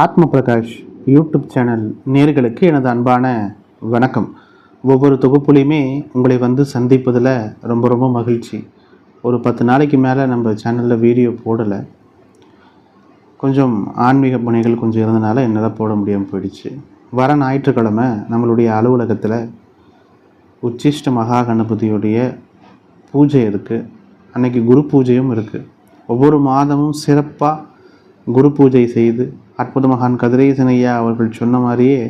ஆத்ம Prakash YouTube channel நேர்களுக்கு எனது அன்பான வணக்கம். ஒவ்வொரு தொகுப்புலையுமே உங்களை வந்து சந்திப்பதில் ரொம்ப ரொம்ப மகிழ்ச்சி. ஒரு பத்து நாளைக்கு மேலே நம்ம சேனலில் வீடியோ போடலை. கொஞ்சம் ஆன்மீக பணிகள் கொஞ்சம் இருந்தனால என்னால் போட முடியாமல் போயிடுச்சு. வர ஞாயிற்றுக்கிழமை நம்மளுடைய அலுவலகத்தில் உச்சிஷ்ட மகா கணபதியுடைய பூஜை இருக்குது. அன்னைக்கு குரு பூஜையும் இருக்குது. ஒவ்வொரு மாதமும் சிறப்பாக குரு பூஜை செய்து அற்புத மகான் கதிரேசன் ஐயா அவர்கள் சொன்ன மாதிரியே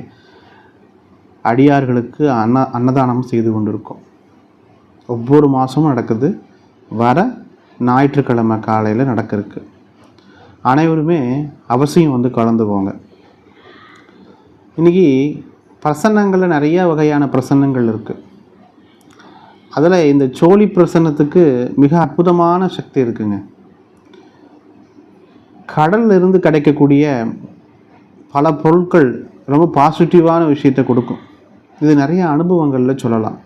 அடியார்களுக்கு அன்ன அன்னதானம் செய்து கொண்டிருக்கோம். ஒவ்வொரு மாதமும் நடக்குது. வர ஞாயிற்றுக்கிழமை காலையில் நடக்க இருக்கு அனைவருமே அவசியம் வந்து கலந்துக்கோங்க இன்றைக்கி பிரசன்னங்களில் நிறையா வகையான பிரசன்னங்கள் இருக்குது அதில் இந்த சோழி பிரசன்னத்துக்கு மிக அற்புதமான சக்தி இருக்குங்க. கடல்ல இருந்து கிடைக்கக்கூடிய பல பொருட்கள் ரொம்ப பாசிட்டிவான விஷயத்தை கொடுக்கும். இது நிறைய அனுபவங்களில் சொல்லலாம்.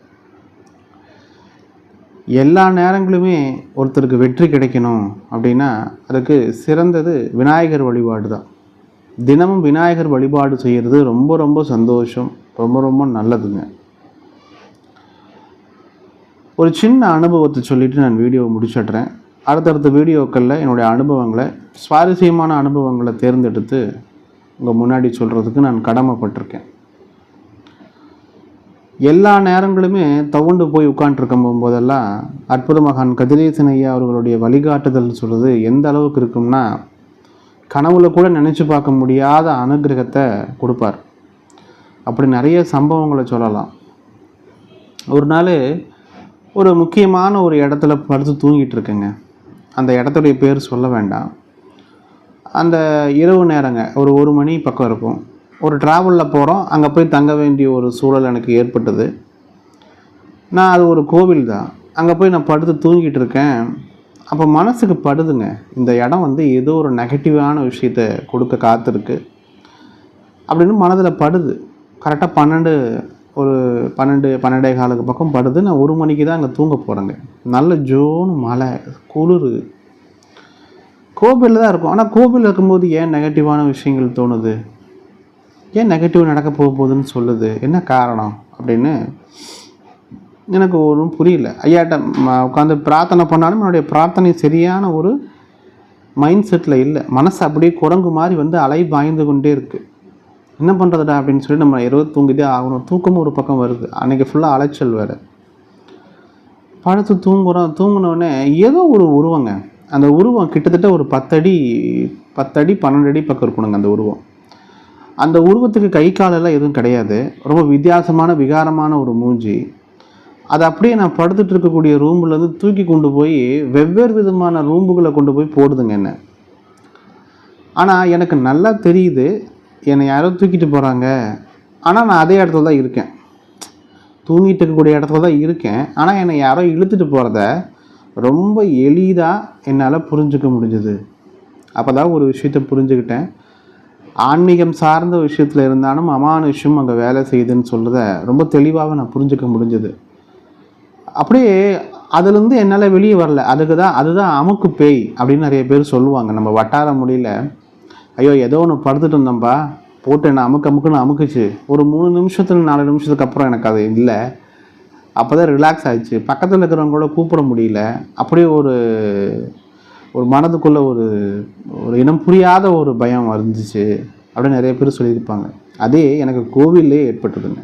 எல்லா நேரங்களுமே ஒருத்தருக்கு வெற்றி கிடைக்கணும் அப்படின்னா அதுக்கு சிறந்தது விநாயகர் வழிபாடு தான். தினமும் விநாயகர் வழிபாடு செய்கிறது ரொம்ப ரொம்ப சந்தோஷம் ரொம்ப ரொம்ப நல்லதுங்க. ஒரு சின்ன அனுபவத்தை சொல்லிட்டு நான் வீடியோவை முடிச்சிடுறேன். அடுத்தடுத்த வீடியோக்களில் என்னுடைய அனுபவங்களை சுவாரஸ்யமான அனுபவங்களை தேர்ந்தெடுத்து உங்கள் முன்னாடி சொல்கிறதுக்கு நான் கடமைப்பட்டிருக்கேன். எல்லா நேரங்களுமே தவுண்டு போய் உட்காண்ட்ருக்கும் போதெல்லாம் அற்புத மகான் கதிரேசன் ஐயா அவர்களுடைய வழிகாட்டுதல் சொல்கிறது எந்த அளவுக்கு இருக்கும்னா கனவுல கூட நினச்சி பார்க்க முடியாத அனுகிரகத்தை கொடுப்பார். அப்படி நிறைய சம்பவங்களை சொல்லலாம். ஒரு நாள் ஒரு முக்கியமான ஒரு இடத்துல படுத்து தூங்கிட்டு இருக்கேங்க. அந்த இடத்துடைய பேர் சொல்ல வேண்டாம். அந்த இரவு நேரங்க ஒரு ஒரு மணி பக்கம் இருக்கும். ஒரு ட்ராவலில் போகிறோம் அங்கே போய் தங்க வேண்டிய ஒரு சூழல் எனக்கு ஏற்பட்டது. நான் அது ஒரு கோவில் தான். அங்கே போய் நான் படுத்து தூங்கிட்டு இருக்கேன். அப்போ மனசுக்கு படுதுங்க. இந்த இடம் வந்து ஏதோ ஒரு நெகட்டிவான விஷயத்த கொடுக்க காத்திருக்கு. அப்படின்னு மனதில் படுது. கரெக்டாக பன்னெண்டு ஒரு பன்னெண்டு பன்னெண்டே காலுக்கு பக்கம் படுது. நான் ஒரு மணிக்கு தான் அங்கே தூங்க போகிறேங்க நல்ல ஜோனு மழை குளிர். கோபில் தான் இருக்கும். ஆனால் கோபில் இருக்கும்போது ஏன் நெகட்டிவான விஷயங்கள் தோணுது? ஏன் நெகட்டிவ் நடக்க போக போகுதுன்னு சொல்லுது? என்ன காரணம்? அப்படின்னு எனக்கு ஒன்றும் புரியல. ஐயாட்ட உட்காந்து பிரார்த்தனை பண்ணாலும் என்னுடைய பிரார்த்தனை சரியான ஒரு மைண்ட் செட்டில் இல்லை. மனசு அப்படியே குரங்கு மாதிரி வந்து அலை பாய்ந்து கொண்டே இருக்குது என்ன பண்ணுறதுடா அப்படின்னு சொல்லி நம்ம இரவு தூங்கிட்டே ஆகணும். தூக்கமும் ஒரு பக்கம் வருது. அன்றைக்கி ஃபுல்லாக அலைச்சல் வேறு. படுத்து தூங்குகிறோம் தூங்கினோடனே ஏதோ ஒரு உருவங்க. அந்த உருவம் கிட்டத்தட்ட ஒரு பத்தடி பத்தடி பன்னெண்டு அடி பக்கம் இருக்கணுங்க அந்த உருவம். அந்த உருவத்துக்கு கை காலெல்லாம் எதுவும் கிடையாது. ரொம்ப வித்தியாசமான விகாரமான ஒரு மூஞ்சி. அது அப்படியே நான் படுத்துட்டு இருக்கக்கூடிய ரூம்லேருந்து தூக்கி கொண்டு போய் வெவ்வேறு விதமான ரூம்புகளை கொண்டு போய் போடுதுங்க என்ன. ஆனால் எனக்கு நல்லா தெரியுது என்னை யாரோ தூக்கிட்டு போகிறாங்க ஆனால் நான் அதே இடத்துல தான் இருக்கேன். தூங்கிட்டு இருக்கக்கூடிய இடத்துல தான் இருக்கேன். ஆனால் என்னை யாரோ இழுத்துட்டு போகிறத ரொம்ப எளிதாக என்னால் புரிஞ்சுக்க முடிஞ்சுது. அப்போ தான் ஒரு விஷயத்தை புரிஞ்சுக்கிட்டேன் ஆன்மீகம் சார்ந்த விஷயத்தில் இருந்தாலும் அமானுஷம் அங்கே வேலை செய்யுதுன்னு சொல்கிறத ரொம்ப தெளிவாக நான் புரிஞ்சுக்க முடிஞ்சது. அப்படியே அதுலேருந்து என்னால் வெளியே வரல. அதுக்கு தான் அதுதான் அமுக்கு பேய் அப்படின்னு நிறைய பேர் சொல்லுவாங்க. நம்ம வட்டார மொழியில் ஐயோ ஏதோ ஒன்று படுத்துட்டு இருந்தோம்ப்பா போட்டு என்ன அமுக்கு அமுக்குன்னு அமுக்குச்சு. ஒரு மூணு நிமிஷத்துல நாலு நிமிஷத்துக்கு அப்புறம் எனக்கு அது இல்லை. அப்போ தான் ரிலாக்ஸ் ஆகிடுச்சு பக்கத்தில் இருக்கிறவங்க கூட கூப்பிட முடியல. அப்படியே ஒரு ஒரு மனதுக்குள்ளே ஒரு ஒரு இனம் புரியாத ஒரு பயம் இருந்துச்சு. அப்படின்னு நிறைய பேர் சொல்லியிருப்பாங்க. அதே எனக்கு கோவிலே ஏற்பட்டதுங்க.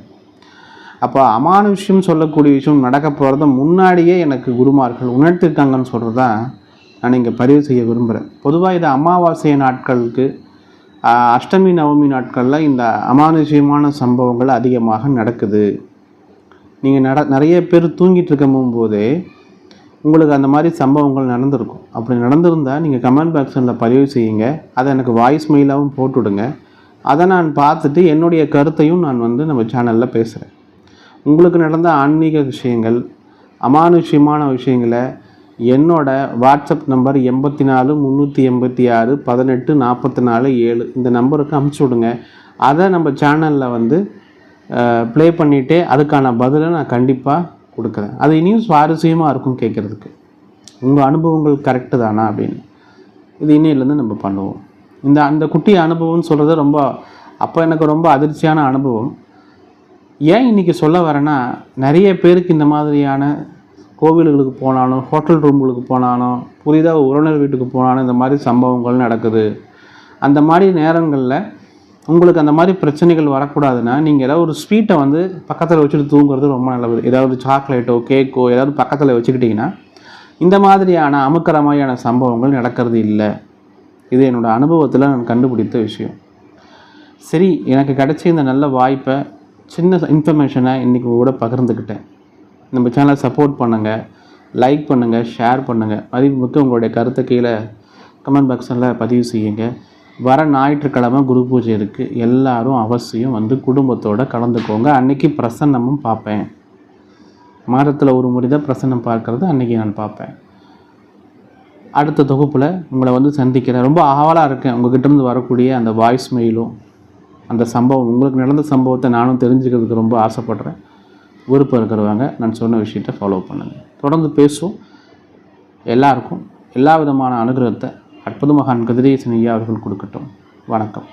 அப்போ அமானுஷ்யம் சொல்லக்கூடிய விஷயம் நடக்க போகிறத முன்னாடியே எனக்கு குருமார்கள் உணர்த்திருக்காங்கன்னு சொல்கிறது தான் நான் இங்கே பதிவு செய்ய விரும்புகிறேன் பொதுவாக இது அமாவாசை நாட்களுக்கு அஷ்டமி நவமி நாட்களில் இந்த அமானுஷ்யமான சம்பவங்கள் அதிகமாக நடக்குது. நீங்கள் நட நிறைய பேர் தூங்கிட்டு இருக்கும் போதே உங்களுக்கு அந்த மாதிரி சம்பவங்கள் நடந்திருக்கும். அப்படி நடந்திருந்தால் நீங்கள் கமெண்ட் பாக்ஸில் பதிவு செய்யுங்க. அதை எனக்கு வாய்ஸ் மெயிலாகவும் போட்டுவிடுங்க அதை நான் பார்த்துட்டு என்னுடைய கருத்தையும் நான் வந்து நம்ம சேனலில் பேசுகிறேன் உங்களுக்கு நடந்த ஆன்மீக விஷயங்கள் அமானுஷ்யமான விஷயங்களை என்னோட வாட்ஸ்அப் நம்பர் எண்பத்தி நாலு முந்நூற்றி எண்பத்தி ஆறு பதினெட்டு நாற்பத்தி நாலு ஏழு இந்த நம்பருக்கு அமுச்சு விடுங்க. அதை நம்ம சேனலில் வந்து ப்ளே பண்ணிவிட்டு அதுக்கான பதிலை நான் கண்டிப்பாக கொடுக்குறேன். அது இனியும் சுவாரஸ்யமாக இருக்கும் கேட்குறதுக்கு. உங்கள் அனுபவங்கள் கரெக்டு தானா அப்படின்னு. இது இன்னையிலேருந்து நம்ம பண்ணுவோம். இந்த அந்த குட்டி அனுபவம்னு சொல்கிறது ரொம்ப அப்போ எனக்கு ரொம்ப அதிர்ச்சியான அனுபவம். ஏன் இன்றைக்கி சொல்ல வரேன்னா நிறைய பேருக்கு இந்த மாதிரியான கோவில்களுக்கு போனாலும் ஹோட்டல் ரூம்களுக்கு போனாலும் புதிதாக உறவினர் வீட்டுக்கு போனாலும் இந்த மாதிரி சம்பவங்கள் நடக்குது. அந்த மாதிரி நேரங்களில் உங்களுக்கு அந்த மாதிரி பிரச்சனைகள் வரக்கூடாதுன்னா நீங்கள் ஏதாவது ஒரு ஸ்வீட்டை வந்து பக்கத்தில் வச்சுட்டு தூங்குறது ரொம்ப நல்லது. ஏதாவது சாக்லேட்டோ கேக்கோ ஏதாவது பக்கத்தில் வச்சுக்கிட்டிங்கன்னா இந்த மாதிரியான அமுக்கிற மாதிரியான சம்பவங்கள் நடக்கிறது இல்லை. இது என்னோடய அனுபவத்தில் நான் கண்டுபிடித்த விஷயம். சரி எனக்கு கிடைச்ச இந்த நல்ல வாய்ப்பை சின்ன இன்ஃபர்மேஷனை இன்றைக்கி கூட பகிர்ந்துக்கிட்டேன். நம்ம சேனலை சப்போர்ட் பண்ணுங்கள் லைக் பண்ணுங்கள் ஷேர் பண்ணுங்கள் மதிப்புமிக்க உங்களுடைய கருத்தை கீழே கமெண்ட் பாக்ஸில் பதிவு செய்யுங்க. வர ஞாயிற்றுக்கிழமை குரு பூஜை இருக்குது எல்லாரும் அவசியம் வந்து குடும்பத்தோடு கலந்துக்கோங்க. அன்றைக்கி பிரசன்னமும் பார்ப்பேன். மாதத்தில் ஒரு முறை தான் பிரசன்னம் பார்க்கறது. அன்றைக்கி நான் பார்ப்பேன். அடுத்த தொகுப்பில் உங்களை வந்து சந்திக்கிறேன். ரொம்ப ஆவலாக இருக்கேன். உங்ககிட்டருந்து வரக்கூடிய அந்த வாய்ஸ் மெயிலும் அந்த சம்பவம் உங்களுக்கு நடந்த சம்பவத்தை நானும் தெரிஞ்சுக்கிறதுக்கு ரொம்ப ஆசைப்பட்றேன். விருப்பம் இருக்கிறவங்க நான் சொன்ன விஷயத்தை ஃபாலோ பண்ணுங்கள் தொடர்ந்து பேசுவோம். எல்லாருக்கும் எல்லா விதமான அனுகிரகத்தை அற்புத மகான் கதிரேசன் ஐயா அவர்கள் கொடுக்கட்டும். வணக்கம்.